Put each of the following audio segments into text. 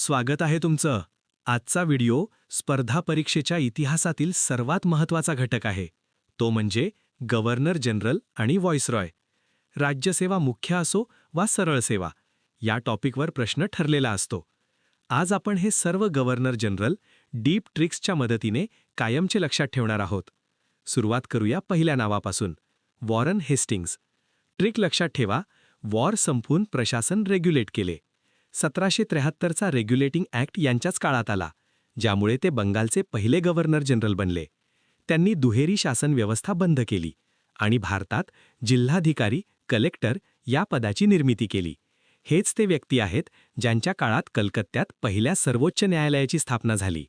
स्वागत आहे तुमचं. आजचा व्हिडिओ स्पर्धा परीक्षेच्या इतिहासातील सर्वात महत्त्वाचा घटक आहे. तो म्हणजे गव्हर्नर जनरल आणि व्हॉइसरॉय. राज्यसेवा मुख्य असो वा सरळ सेवा या टॉपिकवर प्रश्न ठरलेला असतो. आज आपण हे सर्व गव्हर्नर जनरल डीप ट्रिक्सच्या मदतीने कायमचे लक्षात ठेवणार आहोत. सुरुवात करूया पहिल्या नावापासून. Warren Hastings. ट्रिक लक्षात ठेवा वॉर संपून प्रशासन रेग्युलेट केले. सतराशे त्र्याहत्तरचा रेग्युलेटिंग ॲक्ट यांच्याच काळात आला ज्यामुळे ते बंगालचे पहिले गव्हर्नर जनरल बनले. त्यांनी दुहेरी शासन व्यवस्था बंद केली आणि भारतात जिल्हाधिकारी कलेक्टर या पदाची निर्मिती केली. हेच ते व्यक्ती आहेत ज्यांच्या काळात कलकत्त्यात पहिल्या सर्वोच्च न्यायालयाची स्थापना झाली.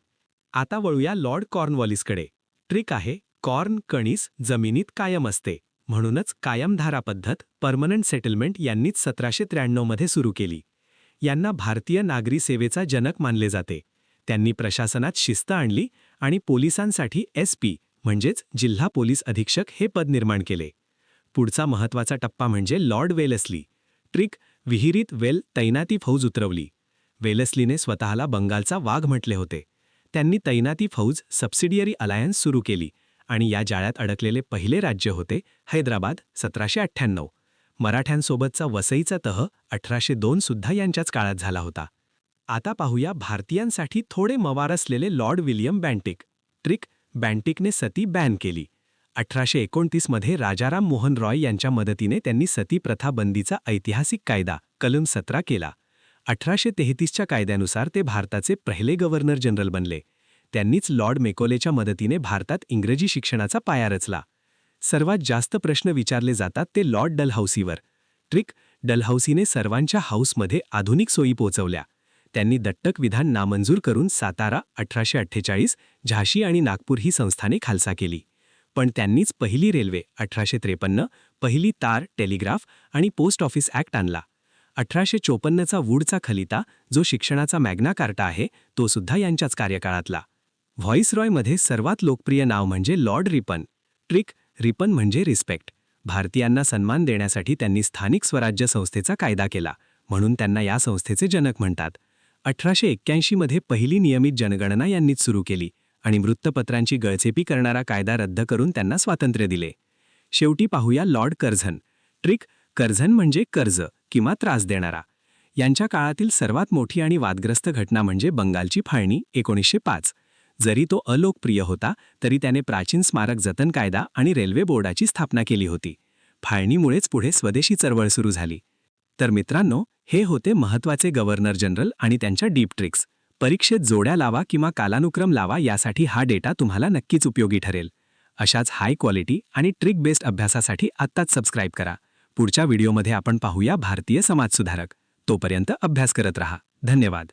आता वळूया लॉर्ड कॉर्नवॉलिसकडे. ट्रिक आहे कॉर्न कणीस जमिनीत कायम असते म्हणूनच कायमधारा पद्धत परमनंट सेटलमेंट यांनीच सतराशे त्र्याण्णवमध्ये सुरू केली. यांना भारतीय नागरी सेवेचा जनक मानले जाते. त्यांनी प्रशासनात शिस्त आणली आणि पोलिसांसाठी एस पी म्हणजेच जिल्हा पोलीस अधीक्षक हे पद निर्माण केले. पुढचा महत्त्वाचा टप्पा म्हणजे लॉर्ड वेलसली. ट्रिक विहिरीत वेल तैनाती फौज उतरवली. वेलसलीने स्वतःला बंगालचा वाघ म्हटले होते. त्यांनी तैनाती फौज सबसिडियरी अलायन्स सुरू केली आणि या जाळ्यात अडकलेले पहिले राज्य होते हैदराबाद सतराशे अठ्ठ्याण्णव. मराठ्यांसोबतचा वसईचा तह अठराशे दोन सुद्धा यांच्याच काळात झाला होता. आता पाहूया भारतीयांसाठी थोडे मवार असलेले लॉर्ड विलियम बँटिक. ट्रिक बँटिकने सती बॅन केली. अठराशे एकोणतीसमध्ये राजाराम मोहन रॉय यांच्या मदतीने त्यांनी सती प्रथा बंदीचा ऐतिहासिक कायदा कलम सतरा केला. अठराशे तेहतीसच्या कायद्यानुसार ते भारताचे पहिले गव्हर्नर जनरल बनले. त्यांनीच लॉर्ड मेकोलेच्या मदतीने भारतात इंग्रजी शिक्षणाचा पाया रचला. सर्वात जास्त प्रश्न विचारले जातात ते लॉर्ड डलहाऊसीवर ट्रिक डलहाऊसीने सर्वांच्या हाऊसमध्ये आधुनिक सोयी पोचवल्या. त्यांनी दत्तक विधान नामंजूर करून सातारा अठराशे अठ्ठेचाळीस झाशी आणि नागपूर ही संस्थाने खालसा केली. पण त्यांनीच पहिली रेल्वे अठराशे त्रेपन्न पहिली तार टेलिग्राफ आणि पोस्ट ऑफिस ॲक्ट आणला. अठराशे चोपन्नचा वूडचा खलिता जो शिक्षणाचा मॅग्ना कार्टा आहे तो सुद्धा यांच्याच कार्यकाळातला. व्हॉइसरॉयमध्ये सर्वात लोकप्रिय नाव म्हणजे लॉर्ड रिपन. ट्रिक रिपन म्हणजे रिस्पेक्ट. भारतीयांना सन्मान देण्यासाठी त्यांनी स्थानिक स्वराज्य संस्थेचा कायदा केला म्हणून त्यांना या संस्थेचे जनक म्हणतात. अठराशे एक्क्याऐंशीमध्ये पहिली नियमित जनगणना यांनीच सुरू केली आणि वृत्तपत्रांची गळचेपी करणारा कायदा रद्द करून त्यांना स्वातंत्र्य दिले. शेवटी पाहूया लॉर्ड कर्झन. ट्रिक कर्झन म्हणजे कर्ज किंवा त्रास देणारा. यांच्या काळातील सर्वात मोठी आणि वादग्रस्त घटना म्हणजे बंगालची फाळणी एकोणीसशे पाच. जरी तो अलोकप्रिय होता तरी त्याने प्राचीन स्मारक जतन कायदा आणि रेल्वे बोर्डाची स्थापना केली होती. फाळणीमुळेच पुढे स्वदेशी चळवळ सुरू झाली. तर मित्रांनो हे होते महत्त्वाचे गव्हर्नर जनरल आणि त्यांच्या डीप ट्रिक्स. परीक्षेत जोड्या लावा किंवा कालानुक्रम लावा यासाठी हा डेटा तुम्हाला नक्कीच उपयोगी ठरेल. अशाच हाय क्वालिटी आणि ट्रिक बेस्ड अभ्यासासाठी आत्ताच सबस्क्राईब करा. पुढच्या व्हिडिओमध्ये आपण पाहूया भारतीय समाजसुधारक. तोपर्यंत अभ्यास करत रहा. धन्यवाद.